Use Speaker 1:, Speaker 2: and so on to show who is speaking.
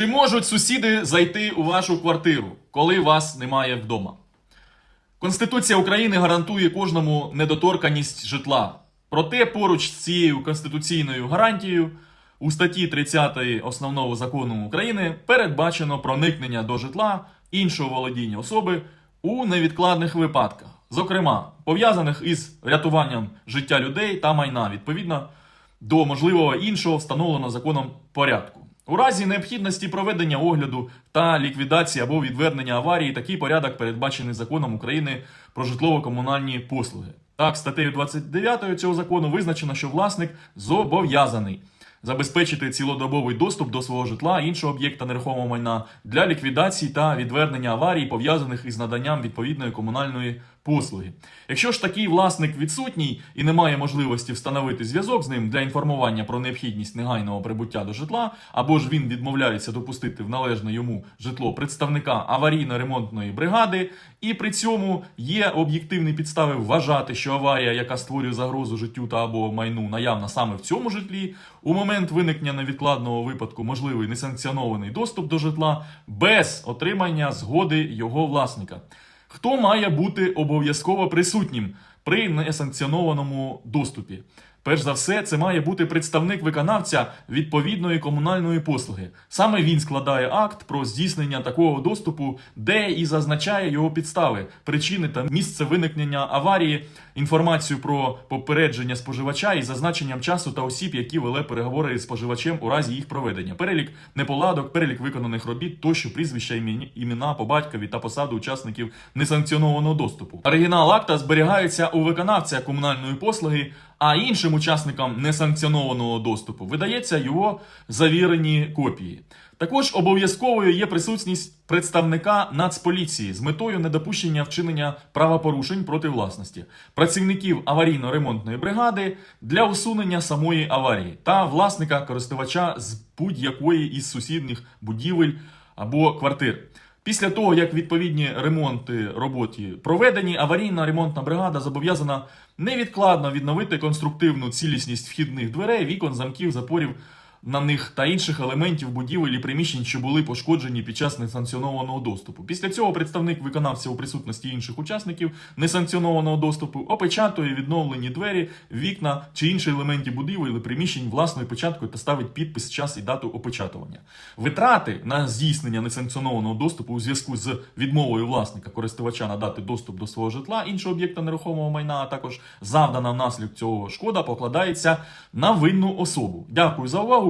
Speaker 1: Чи можуть сусіди зайти у вашу квартиру, коли вас немає вдома? Конституція України гарантує кожному недоторканість житла. Проте поруч з цією конституційною гарантією у статті 30 Основного закону України передбачено проникнення до житла іншого володіння особи у невідкладних випадках, зокрема пов'язаних із рятуванням життя людей та майна відповідно до можливого іншого встановленого законом порядку. У разі необхідності проведення огляду та ліквідації або відвернення аварії такий порядок передбачений законом України про житлово-комунальні послуги. Так, статтею 29 цього закону визначено, що власник зобов'язаний забезпечити цілодобовий доступ до свого житла іншого об'єкта нерухомого майна для ліквідації та відвернення аварій, пов'язаних із наданням відповідної комунальної послуги. Якщо ж такий власник відсутній і не має можливості встановити зв'язок з ним для інформування про необхідність негайного прибуття до житла, або ж він відмовляється допустити в належне йому житло представника аварійно-ремонтної бригади, і при цьому є об'єктивні підстави вважати, що аварія, яка створює загрозу життю та або майну, наявна саме в цьому житлі, у момент виникнення невідкладного випадку можливий несанкціонований доступ до житла без отримання згоди його власника. Хто має бути обов'язково присутнім при несанкціонованому доступі? Перш за все, це має бути представник виконавця відповідної комунальної послуги. Саме він складає акт про здійснення такого доступу, де і зазначає його підстави, причини та місце виникнення аварії, інформацію про попередження споживача із зазначенням часу та осіб, які вели переговори з споживачем у разі їх проведення, перелік неполадок, перелік виконаних робіт, тощо прізвища, імена по батькові та посаду учасників несанкціонованого доступу. Оригінал акта зберігається у виконавця комунальної послуги. А іншим учасникам несанкціонованого доступу видається його завірені копії. Також обов'язковою є присутність представника Нацполіції з метою недопущення вчинення правопорушень проти власності, працівників аварійно-ремонтної бригади для усунення самої аварії та власника користувача з будь-якої із сусідніх будівель або квартир. Після того, як відповідні ремонти роботі проведені, аварійна ремонтна бригада зобов'язана невідкладно відновити конструктивну цілісність вхідних дверей, вікон, замків, запорів на них та інших елементів будівель і приміщень, що були пошкоджені під час несанкціонованого доступу. Після цього представник виконавця у присутності інших учасників несанкціонованого доступу опечатує відновлені двері, вікна чи інші елементи будівель приміщень власною печаткою та ставить підпис, час і дату опечатування. Витрати на здійснення несанкціонованого доступу у зв'язку з відмовою власника користувача надати доступ до свого житла, іншого об'єкта нерухомого майна, а також завдана внаслідок цього шкода покладається на винну особу. Дякую за увагу.